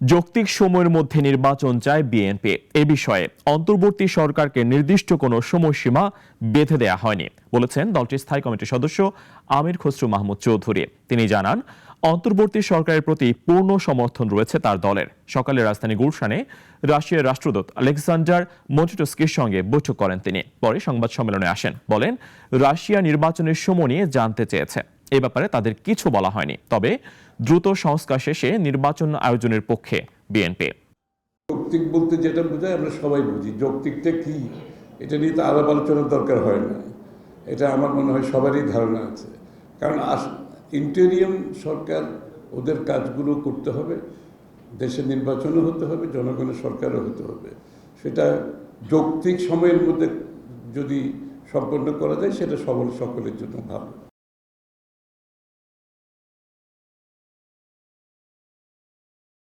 যৌক্তিক সময়ের মধ্যে নির্বাচন চায় বিএনপি এ বিষয়ে অন্তর্বর্তী সরকারকে নির্দিষ্ট কোনো সময়সীমা বেঁধে দেয়া হয়নি, বলেছেন দলটির স্থায়ী কমিটির সদস্য আমির খসরু মাহমুদ চৌধুরী। তিনি জানান, অন্তর্বর্তী সরকারের প্রতি পূর্ণ সমর্থন রয়েছে তার দলের। সকালে রাজধানী গুলশানে রাশিয়ার রাষ্ট্রদূত আলেকজান্ডার মন্টিটস্কির সঙ্গে বৈঠক করেন তিনি। পরে সংবাদ সম্মেলনে আসেন। বলেন, রাশিয়া নির্বাচনের সময় নিয়ে জানতে চেয়েছে। এ ব্যাপারে তাদের কিছু বলা হয়নি। তবে দ্রুত সংস্কার শেষে নির্বাচন আয়োজনের পক্ষে বিএনপি। যৌক্তিক বলতে যেটা বোঝায় আমরা সবাই বুঝি। যৌক্তিকটা কি? এটা নিয়ে তো আলাপ আলোচনার দরকার হয় না। এটা আমার মনে হয় সবারই ধারণা আছে। কারণ আস, ইন্টেরিয়াম সরকার ওদের কাজগুলো করতে হবে। দেশের নির্বাচনও হতে হবে, জনগণের সরকারও হতে হবে। সেটা যৌক্তিক সময়ের মধ্যে যদি সম্পন্ন করা যায়, সেটা সবল সকলের জন্য ভালো।